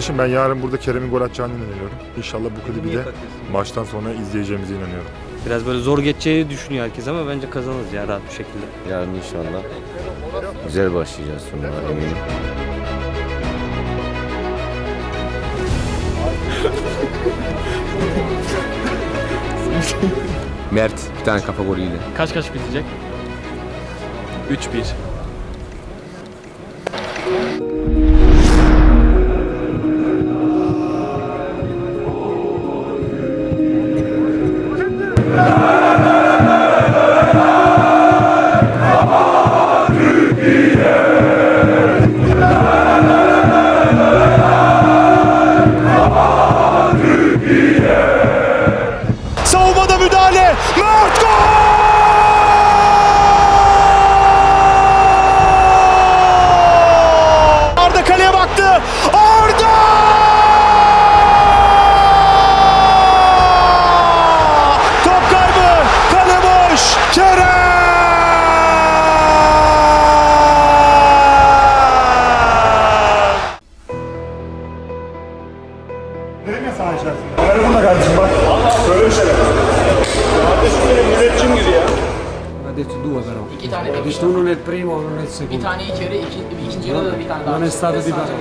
Kardeşim ben yarın burada Kerem'in gol atacağını inanıyorum. İnşallah bu klibi de maçtan sonra izleyeceğimize inanıyorum. Biraz böyle zor geçeceğini düşünüyor herkes ama bence kazanırız ya rahat bir şekilde. Yarın inşallah güzel başlayacağız sonra eminim. Mert bir tane kafa golüyle. Kaç kaç bitecek? 3-1. Non è stato di bir attı.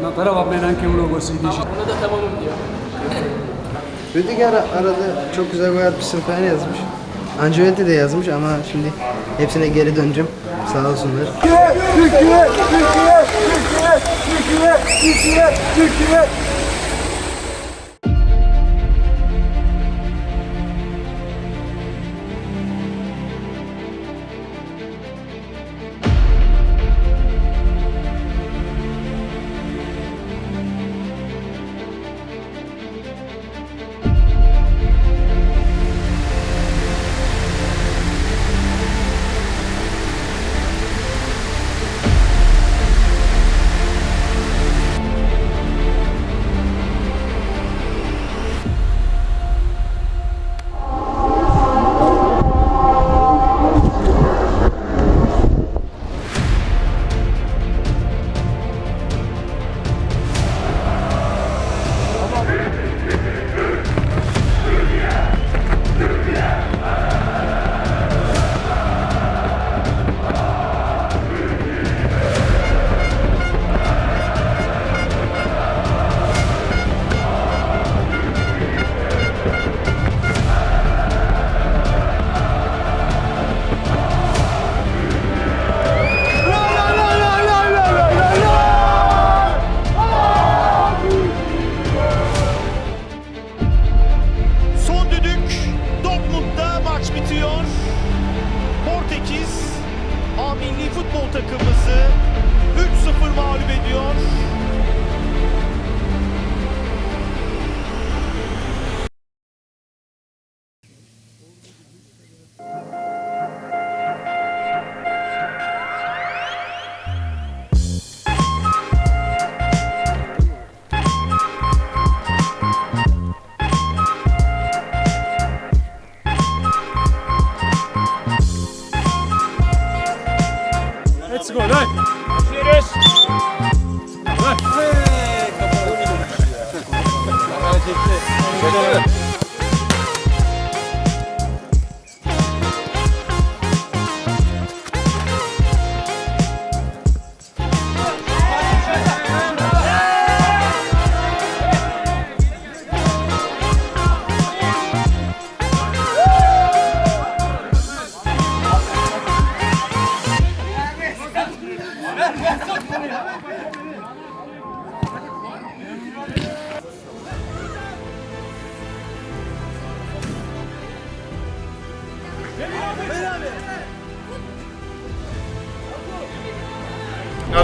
No, però va bene anche uno così, dici. Buna da tamamım diyor. Rüdiger arada çok güzel atmışsın falan yazmış. Ancelotti de yazmış ama şimdi hepsine geri döneceğim. Sağ olsunlar. Son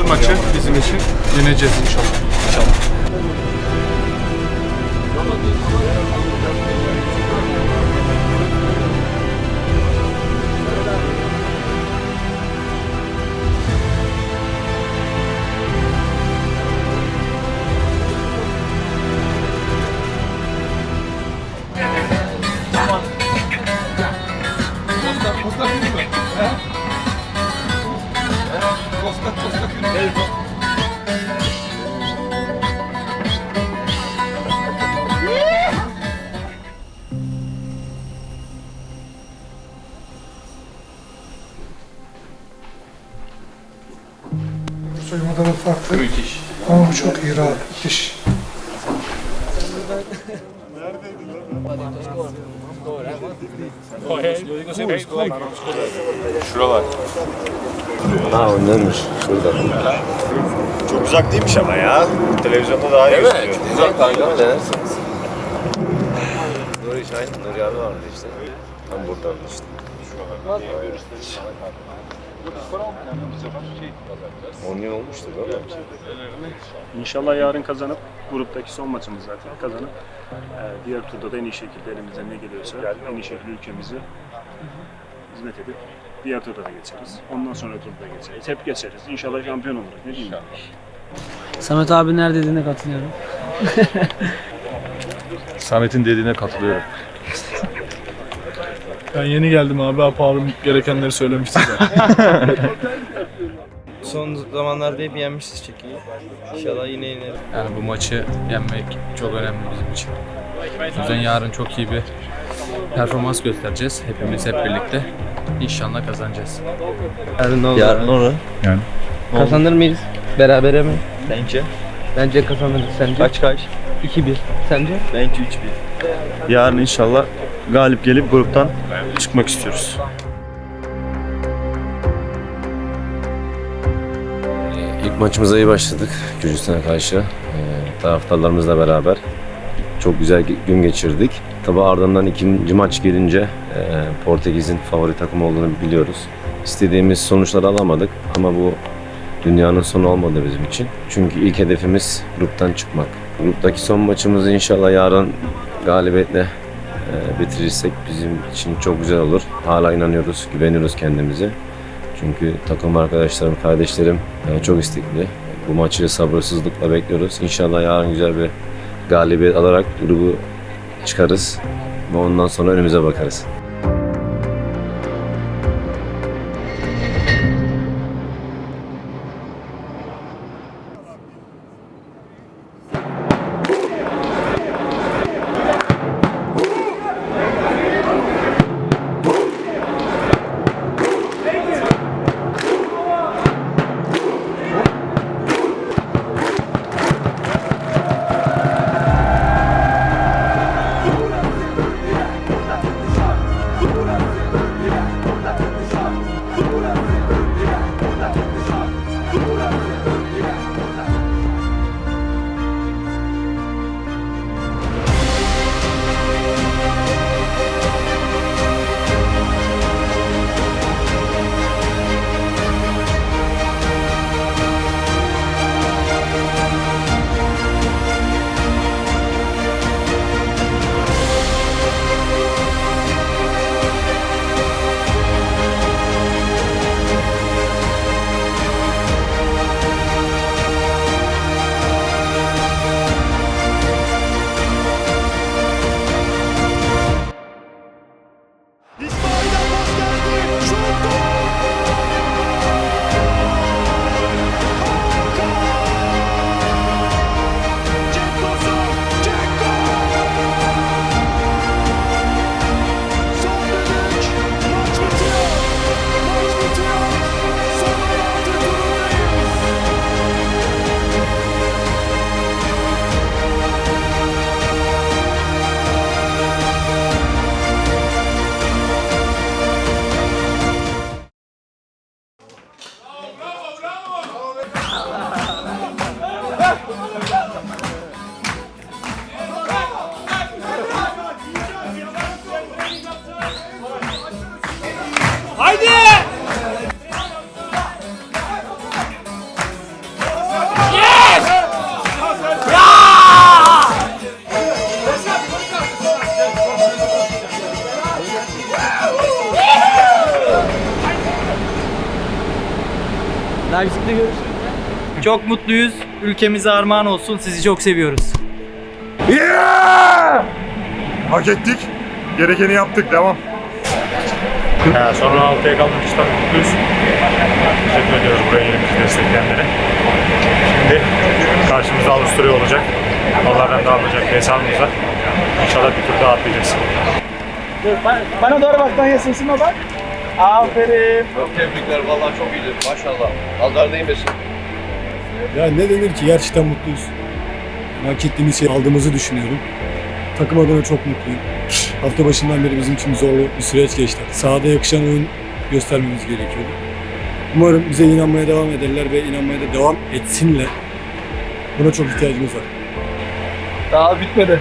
Final maçı bizim için yeneceğiz inşallah. Soyunma çok iyi rahat. Müthiş. Ha ondanmış. Şurada. Çok uzak değilmiş ama ya. Televizyonda daha iyi gözüküyor. Güzel kanka mı denersiniz? Nuri Şahin, Nuri abi vardı işte. Tam buradan işte. On yıl olmuştur değil mi? İnşallah yarın kazanıp gruptaki son maçımız zaten kazanıp e, diğer turda da en iyi şekilde elimizden ne geliyorsa en iyi şekilde ülkemizi hizmet edip diğer turda da geçeriz. Ondan sonra turda geçeriz. Hep geçeriz. İnşallah şampiyon oluruz. Ne diyeyim? Samet abi nerede dediğine katılıyorum. Samet'in dediğine katılıyorum. Ben yeni geldim abi. Apa abim gerekenleri söylemişti zaten. Son zamanlarda hep yenmişiz çekiyi. İnşallah yine yeneriz. Yani bu maçı yenmek çok önemli bizim için. O yüzden yarın çok iyi bir performans göstereceğiz. Hepimiz hep birlikte. İnşallah kazanacağız. Yarın ne olur? Yarın onu. Kazanır mıyız? Berabere mi? Bence. Bence kazanırız. Sence? Kaç kaç? 2-1. Sence? Bence 3-1. Yarın inşallah galip gelip gruptan çıkmak istiyoruz. İlk maçımıza iyi başladık Gürcistan'a karşı. Ee, taraftarlarımızla beraber çok güzel gün geçirdik. Tabi ardından ikinci maç gelince e, Portekiz'in favori takım olduğunu biliyoruz. İstediğimiz sonuçları alamadık ama bu dünyanın sonu olmadı bizim için. Çünkü ilk hedefimiz gruptan çıkmak. Gruptaki son maçımızı inşallah yarın galibiyetle e, bitirirsek bizim için çok güzel olur. Hala inanıyoruz, güveniyoruz kendimize. Çünkü takım arkadaşlarım, kardeşlerim e, çok istekli. Bu maçı sabırsızlıkla bekliyoruz. İnşallah yarın güzel bir galibiyet alarak grubu çıkarız ve ondan sonra önümüze bakarız. Leipzig'te görüşürüz. Çok mutluyuz. Ülkemize armağan olsun. Sizi çok seviyoruz. Hak ettik. Gerekeni yaptık. Devam. Ee, sonra 6'ya kalmak için tabii mutluyuz. Teşekkür ediyoruz buraya gelip bizi destekleyenlere. Şimdi karşımızda Avusturya olacak. Onlardan da alınacak bir hesabımıza. İnşallah bir tur daha atlayacağız. Bana doğru bak Danya sesime bak. Aferin. Çok tebrikler vallahi çok iyiydi maşallah. Allah değmesin. Ya ne denir ki gerçekten mutluyuz. Hak ettiğimiz şey aldığımızı düşünüyorum. Takım adına çok mutluyum. Hafta başından beri bizim için zorlu bir süreç geçti. Sahada yakışan oyun göstermemiz gerekiyordu. Umarım bize inanmaya devam ederler ve inanmaya da devam etsinler. Buna çok ihtiyacımız var. Daha bitmedi.